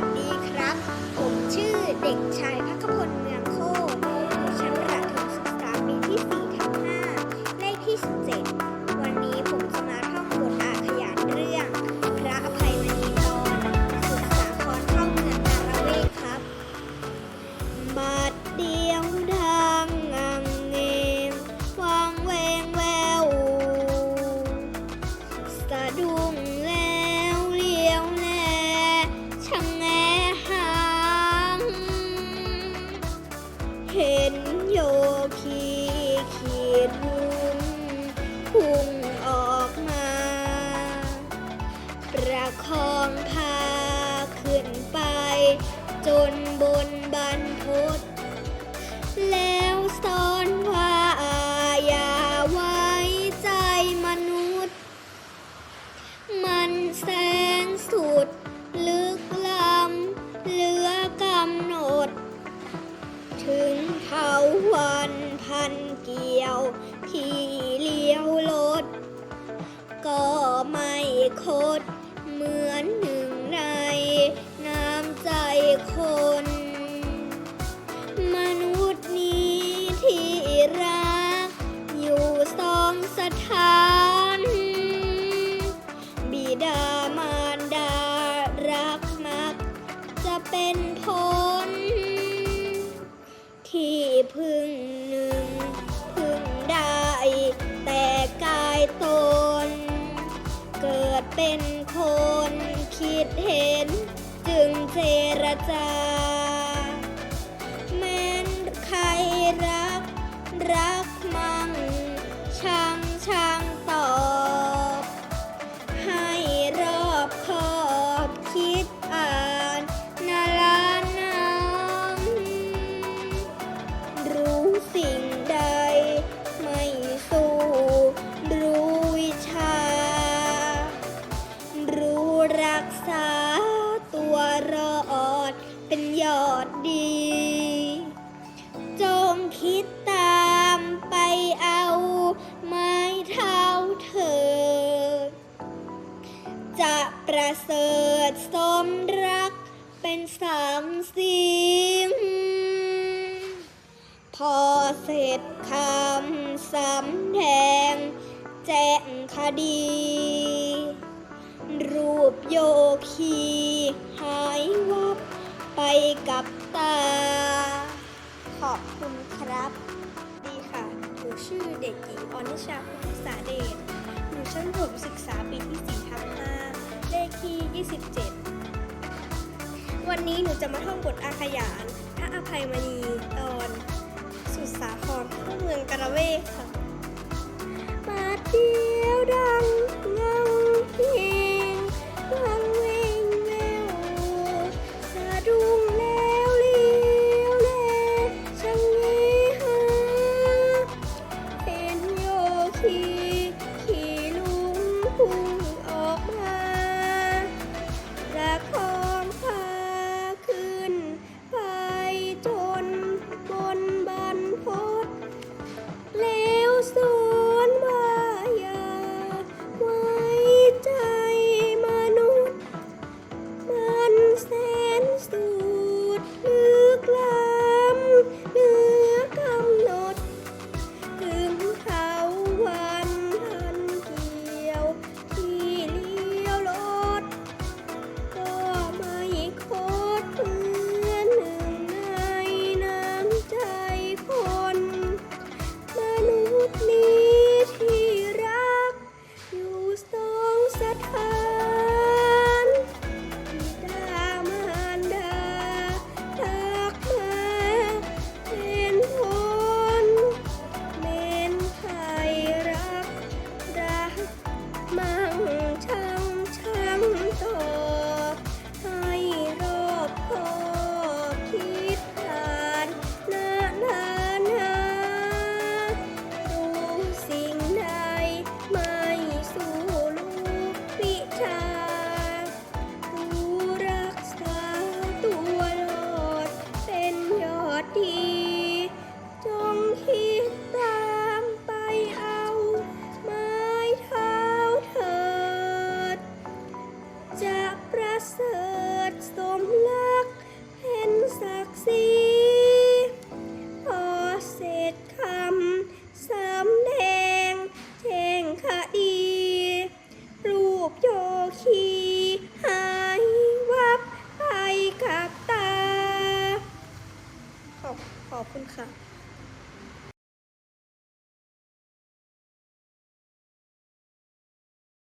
สดีครับ ผมชื่อเด็กชายพักพลเมืองโคตรอยู่ชั้นประถมศึกษาปีที่4ทับ5เลขที่ 17 วันนี้ผมจะมาท่องบทอาขยานเรื่อง พระอภัยมณีตอนสุสาครเข้าเมืองการเวกครับบัดเดียวดังอังเงงวางแวงแววสะดุ้ง ยว ที่เลี้ยวรถก็ไม่คด ตน เกิดเป็นคนคิดเห็นจึงเจรจา คิดตามไปเอาไม้เท้าเธอ จะประเสริฐสมรักเป็นสามสิ่งพอเสร็จคำสำแดงแจ้งคดี รูปโยคี หายวับไปกับตา ครับ ดีค่ะ หนูชื่อเด็กหญิงอนิชาพุทธศาเดชอยู่ชั้นประถมศึกษาปีที่4ทับ5เลขที่ 27 วันนี้หนูจะมาท่องบทอาขยานพระอภัยมณีตอน สุดสาครเข้าเมืองกระเวค่ะมาเดียวดัง คุณค่ะ